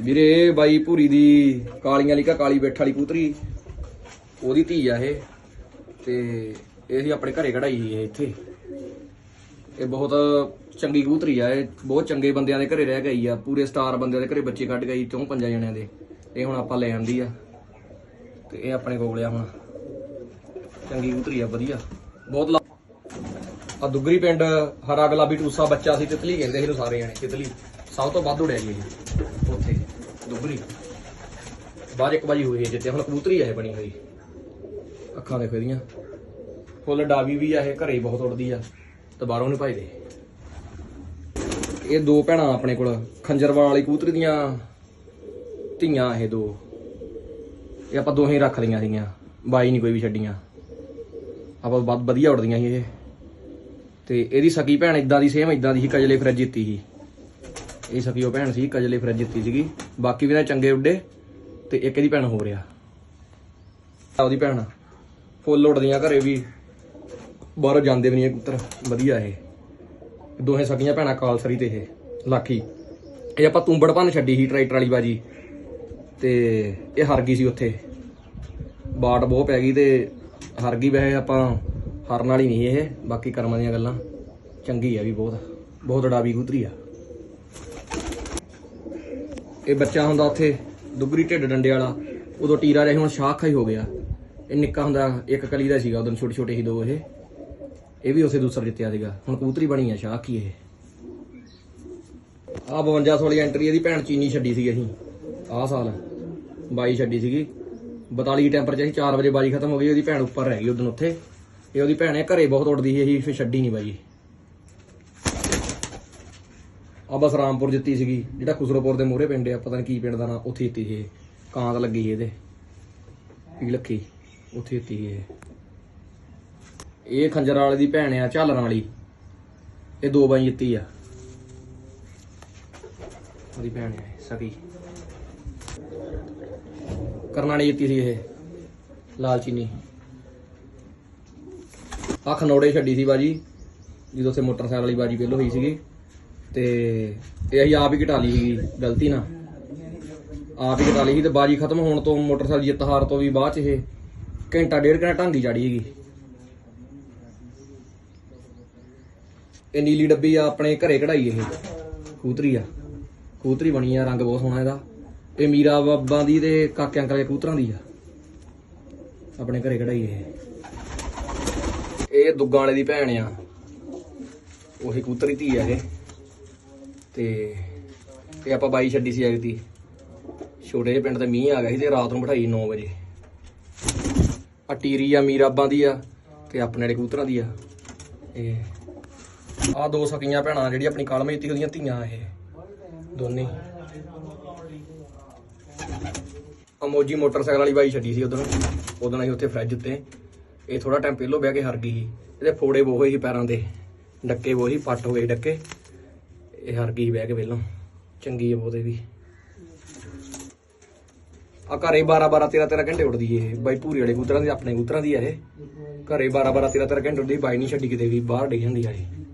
ਵੀਰੇ, ਇਹ ਬਾਈ ਭੂਰੀ ਦੀ ਕਾਲੀਆਂ ਵਾਲੀ ਕਾਲੀ ਬੈਠ ਵਾਲੀ ਕੂਤਰੀ। ਉਹਦੀ ਧੀ ਆ ਇਹ। ਤੇ ਇਹ ਸੀ ਆਪਣੇ ਘਰੇ ਕਢਾਈ ਸੀ ਇਹ ਇੱਥੇ। ਇਹ ਬਹੁਤ ਚੰਗੀ ਕਬੂਤਰੀ ਆ। ਇਹ ਬਹੁਤ ਚੰਗੇ ਬੰਦਿਆਂ ਦੇ ਘਰੇ ਰਹਿ ਗਈ ਆ। ਪੂਰੇ ਸਟਾਰ ਬੰਦਿਆਂ ਦੇ ਘਰੇ ਬੱਚੇ ਕੱਢ ਗਈ, ਚੋਂ ਪੰਜਾਂ ਜਣਿਆਂ ਦੇ। ਇਹ ਹੁਣ ਆਪਾਂ ਲੈ ਆਂਦੀ ਆ। ਤੇ ਇਹ ਆਪਣੇ ਕੋਲ ਆ ਹੁਣ। ਚੰਗੀ ਕਬੂਤਰੀ ਆ, ਵਧੀਆ। ਬਹੁਤ ਲਾ- ਆ ਦੁੱਗਰੀ ਪਿੰਡ ਹਰਾ ਗੁਲਾਬੀ ਟੂਸਾ ਬੱਚਾ ਸੀ, ਤਿਤਲੀ ਕਹਿੰਦੇ ਸੀ ਇਹਨੂੰ ਸਾਰੇ ਜਣੇ, ਤਿਤਲੀ। ਸਭ ਤੋਂ ਵੱਧ ਉੜਿਆ ਜੀ ਇਹ। ਉੱਥੇ। ਦੁੱਗਰੀ ਬਾਅਦ ਇੱਕ ਵਾਰੀ ਹੋਈ ਹੈ ਜਿੱਤੇ ਹੁਣ ਕਬੂਤਰੀ ਆ ਬਣੀ ਹੋਈ। ਅੱਖਾਂ ਦੇਖੋ ਇਹਦੀਆਂ। ਫੁੱਲ ਡਾਵੀ ਵੀ ਆ, ਇਹ ਘਰੇ ਹੀ ਬਹੁਤ ਉੜਦੀ ਆ। ਤੇ ਬਾਹਰੋਂ ਨਹੀਂ ਭਜਦੇ। ਇਹ ਦੋ ਭੈਣਾਂ ਆਪਣੇ ਕੋਲ, ਖੰਜਰਵਾਲ ਵਾਲੀ ਕਬੂਤਰੀ ਦੀਆਂ ਧੀਆਂ ਇਹ ਦੋ। ਇਹ ਆਪਾਂ ਦੋਹੇ ਹੀ ਰੱਖ ਲਈਆਂ ਸੀਗੀਆਂ ਬਾਈ ਨਹੀਂ ਕੋਈ ਵੀ ਛੱਡੀਆਂ। ਆਪਾਂ ਬਹੁਤ ਵਧੀਆ ਉੜਦੀਆਂ ਸੀ ਇਹ। ਤੇ ਇਹਦੀ ਸਕੀ ਭੈਣ ਇਦਾਂ ਦੀ ਸੇਮ ਇਦਾਂ ਦੀ ਸੀ, ਕਜਲੇ ਫਰਿੱਜ ਜਿੱਤੀ ਸੀ। ਇਹ ਸਕੀ ਉਹ ਭੈਣ ਸੀ ਕਜਲੇ ਫਰਿੱਜ ਜਿੱਤੀ ਸੀਗੀ। ਬਾਕੀ ਵੀ ਨਾ ਚੰਗੇ ਉੱਡੇ ਤੇ ਇੱਕ ਇਹਦੀ ਭੈਣ ਹੋ ਰਿਹਾ। ਉਹਦੀ ਭੈਣ। ਫੁੱਲ ਉੱਡਦੀਆਂ ਘਰੇ ਵੀ। ਬਾਹਰੋਂ ਜਾਂਦੇ ਵੀ ਨਹੀਂ ਇਹ ਵਧੀਆ ਇਹ। ਦੋਹੇ ਸਕੀਆਂ ਭੈਣਾਂ ਕਾਲਸਰੀ ਤੇ ਇਹ। ਲਾਖੀ। ਇਹ ਆਪਾਂ ਤੂੰਬੜ ਭੰਨ ਛੱਡੀ ਸੀ, ਟਰੈਕਟਰ ਵਾਲੀ ਬਾਜੀ। ਤੇ ਇਹ ਹਰ ਗਈ ਸੀ ਉੱਥੇ। ਬਾਟ ਬਹੁਤ ਪੈ ਗਈ ਤੇ ਹਰ ਗਈ ਵੈਸੇ ਆਪਾਂ ਹਰਨ ਵਾਲੀ ਨਹੀਂ ਇਹ। ਬਾਕੀ ਕਰਮਾਂ ਦੀਆਂ ਗੱਲਾਂ। ਚੰਗੀ ਆ ਵੀ ਬਹੁਤ। ਬਹੁਤ ਡਾਬੀ ਕਬੂਤਰੀ ਆ। ਇਹ ਬੱਚਾ ਹੁੰਦਾ ਉੱਥੇ ਦੁੱਗਰੀ ਢਿੱਡ ਡੰਡੇ ਵਾਲਾ, ਉਦੋਂ ਟੀਰਾ ਰਿਹਾ ਹੁਣ ਸ਼ਾਖਾ ਹੀ ਹੋ ਗਿਆ। ਇਹ ਨਿੱਕਾ ਹੁੰਦਾ, ਇੱਕ ਕਲੀ ਦਾ ਸੀਗਾ, ਉਦੋਂ ਛੋਟੇ ਛੋਟੇ ਸੀ ਦੋ ਇਹ। ਇਹ ਵੀ ਉਸੇ ਦੂਸਰ ਜਿੱਤਿਆ ਸੀਗਾ, ਹੁਣ ਕਬੂਤਰੀ ਬਣੀ ਆ ਸ਼ਾਖ ਹੀ ਇਹ। ਆ 52 ਵਾਲੀ ਐਂਟਰੀ ਇਹਦੀ ਭੈਣ ਚੀਨੀ ਛੱਡੀ ਸੀ ਅਸੀਂ, ਆਹ ਸਾਲ। 22 ਛੱਡੀ ਸੀਗੀ। 42 ਟੈਂਪਰੇਚਰ ਸੀ 4 ਵਜੇ ਬਾਜੀ ਖਤਮ ਹੋ ਗਈ, ਉਹਦੀ ਭੈਣ ਉੱਪਰ ਰਹਿ ਗਈ ਉਦੋਂ ਉੱਥੇ। ਇਹ ਉਹਦੀ ਭੈਣ ਇਹ ਘਰੇ ਬਹੁਤ ਉੱਡਦੀ ਸੀ ਅਸੀਂ ਫਿਰ ਛੱਡੀ ਨਹੀਂ ਬਾਜੀ ਆ ਬਸ ਰਾਮਪੁਰ ਜਿੱਤੀ ਸੀਗੀ ਜਿਹੜਾ ਖੁਸਰੋਪੁਰ ਦੇ ਮੂਹਰੇ ਪਿੰਡ ਆ ਪਤਾ ਨਹੀਂ ਕੀ ਪਿੰਡ ਦਾ ਨਾਂ ਉੱਥੇ ਜਿੱਤੀ ਸੀ ਇਹ। ਕਾਂਤ ਲੱਗੀ ਸੀ ਇਹਦੇ। ਪੀ ਲੱਖੀ ਉੱਥੇ ਜਿੱਤੀ ਸੀ ਇਹ। ਇਹ ਖੰਜਰ ਵਾਲੇ ਦੀ ਭੈਣ ਆ ਝਾਲਣ ਵਾਲੀ। ਇਹ ਦੋ ਬਾਈ ਜਿੱਤੀ ਆ। ਉਹਦੀ ਭੈਣ ਆ ਇਹ, ਸਕੀ। ਕਰਨਾਲੀ ਜਿੱਤੀ ਸੀ ਇਹ ਲਾਲ ਚੀਨੀ। ਆ ਖਨੌੜੇ ਛੱਡੀ ਸੀ ਬਾਜੀ ਜਦੋਂ ਉੱਥੇ ਮੋਟਰਸਾਈਕਲ ਵਾਲੀ ਬਾਜੀ ਪਹਿਲੋਂ ਹੋਈ ਸੀਗੀ। ਤੇ ਇਹ ਅਸੀਂ ਆਪ ਹੀ ਘਟਾ ਲਈ ਸੀਗੀ, ਗਲਤੀ ਨਾਲ। ਆਪ ਹੀ ਘਟਾ ਲਈ ਸੀ ਤੇ ਬਾਜੀ ਖਤਮ ਹੋਣ ਤੋਂ ਮੋਟਰਸਾਈਕਲ ਜਿੱਤ ਹਾਰ ਤੋਂ ਵੀ ਬਾਅਦ ਚ ਇਹ ਘੰਟਾ ਡੇਢ ਘੰਟਾ ਢਾਂਗੀ ਚਾੜੀ ਹੈਗੀ ਇਹ ਨੀਲੀ ਡੱਬੀ ਆ, ਆਪਣੇ ਘਰੇ ਕਢਾਈ ਇਹ। ਕੂਤਰੀ ਆ। ਕੂਤਰੀ ਬਣੀ ਆ, ਰੰਗ ਬਹੁਤ ਸੋਹਣਾ ਇਹਦਾ। ਇਹ ਮੀਰਾ ਬਾਬਾਂ ਦੀ ਤੇ ਕਾਕੇ ਅੰਕਲ ਦੇ ਕੂਤਰਾਂ ਦੀ ਆ। ਆਪਣੇ ਘਰੇ ਕਢਾਈ ਇਹ। ਇਹ ਦੁੱਗਾਂ ਵਾਲੇ ਦੀ ਭੈਣ ਆ। ਉਹੀ ਕੂਤਰੀ ਧੀ ਆ ਇਹ। ਤੇ ਇਹ ਆਪਾਂ ਬਾਈ ਛੱਡੀ ਸੀ ਐਗਤੀ ਛੋਟੇ ਜਿਹੇ ਪਿੰਡ ਤੇ ਮੀਂਹ ਆ ਗਿਆ ਸੀ ਤੇ ਰਾਤ ਨੂੰ ਬਿਠਾਈ 9 ਵਜੇ। ਆ ਟੀਰੀ ਆ, ਮੀਰਾਬਾਂ ਦੀ ਆ ਤੇ ਆਪਣੇ ਵਾਲੇ ਕਬੂਤਰਾਂ ਦੀ ਆ। ਇਹ ਆ ਦੋ ਸਕੀਆਂ ਭੈਣਾਂ ਜਿਹੜੀ ਆਪਣੀ ਕਾਲਮ ਜਿੱਤੀ ਉਹਦੀਆਂ ਧੀਆਂ ਇਹ। ਦੋਨੇ। ਅਮੋਜੀ ਮੋਟਰਸਾਈਕਲ ਵਾਲੀ ਬਾਈ ਛੱਡੀ ਸੀ ਉਦੋਂ। ਉਦੋਂ ਅਸੀਂ ਉੱਥੇ ਫਰਿੱਜ ਉੱਤੇ। ਇਹ ਥੋੜਾ ਟਾਈਮ ਪਹਿਲੋਂ ਬਹਿ ਕੇ ਹਰ ਗਈ ਸੀ। ਇਹਦੇ ਫੋੜੇ ਬਹੁਤ ਹੋਏ ਸੀ ਪੈਰਾਂ ਦੇ। ਡੱਕੇ ਬਹੁਤ ਸੀ, ਪੱਟ ਹੋ ਗਏ ਸੀ ਡੱਕੇ। ਇਹ ਹਰ ਗਈ ਬਹਿ ਕੇ ਪਹਿਲੋਂ ਚੰਗੀ ਆ ਬਹੁਤੇ ਵੀ। ਆ ਘਰੇ 12 12 13 13 ਘੰਟੇ ਉੱਡਦੀ ਇਹ। ਬਾਈ ਪੂਰੀ ਵਾਲੇ ਕਬੂਤਰਾਂ ਦੀ, ਆਪਣੇ ਕਬੂਤਰਾਂ ਦੀ ਆ ਇਹ। ਘਰੇ 12 12 13 13 ਘੰਟੇ ਉੱਡਦੀ, ਬਾਈ ਨਹੀਂ ਛੱਡੀ ਕਿਤੇ ਵੀ, ਬਾਹਰ ਡਿੱਗ ਜਾਂਦੀ ਆ ਇਹ।